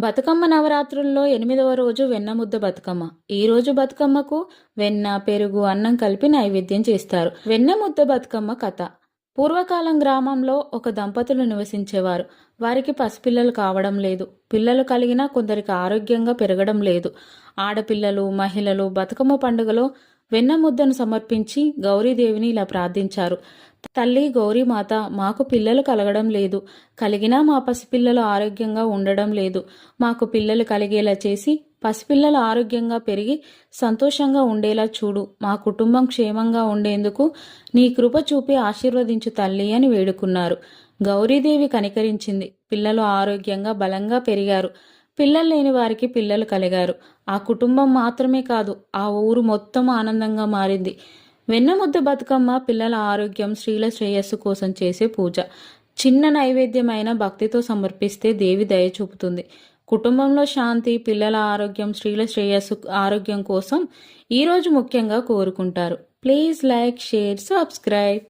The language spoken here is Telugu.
బతుకమ్మ నవరాత్రుల్లో ఎనిమిదవ రోజు వెన్నముద్ద బతుకమ్మ. ఈ రోజు బతుకమ్మకు వెన్న పెరుగు అన్నం కలిపి నైవేద్యం చేస్తారు. వెన్నముద్ద బతుకమ్మ కథ. పూర్వకాలం గ్రామంలో ఒక దంపతులు నివసించేవారు. వారికి పసిపిల్లలు కావడం లేదు. పిల్లలు కలిగినా కొందరికి ఆరోగ్యంగా పెరగడం లేదు. ఆడపిల్లలు మహిళలు బతుకమ్మ పండుగలో వెన్న ముద్దను సమర్పించి గౌరీదేవిని ఇలా ప్రార్థించారు. తల్లి గౌరీమాత మాకు పిల్లలు కలగడం లేదు. కలిగినా మా పసిపిల్లలు ఆరోగ్యంగా ఉండడం లేదు. మాకు పిల్లలు కలిగేలా చేసి పసిపిల్లలు ఆరోగ్యంగా పెరిగి సంతోషంగా ఉండేలా చూడు. మా కుటుంబం క్షేమంగా ఉండేందుకు నీ కృప చూపి ఆశీర్వదించు తల్లి అని వేడుకున్నారు. గౌరీదేవి కనికరించింది. పిల్లలు ఆరోగ్యంగా బలంగా పెరిగారు. పిల్లలు లేని వారికి పిల్లలు కలిగారు. ఆ కుటుంబం మాత్రమే కాదు ఆ ఊరు మొత్తం ఆనందంగా మారింది. వెన్నముద్ద బతుకమ్మ పిల్లల ఆరోగ్యం స్త్రీల శ్రేయస్సు కోసం చేసే పూజ. చిన్న నైవేద్యమైన భక్తితో సమర్పిస్తే దేవి దయ చూపుతుంది. కుటుంబంలో శాంతి పిల్లల ఆరోగ్యం స్త్రీల శ్రేయస్సు ఆరోగ్యం కోసం ఈరోజు ముఖ్యంగా కోరుకుంటారు. Please like share subscribe.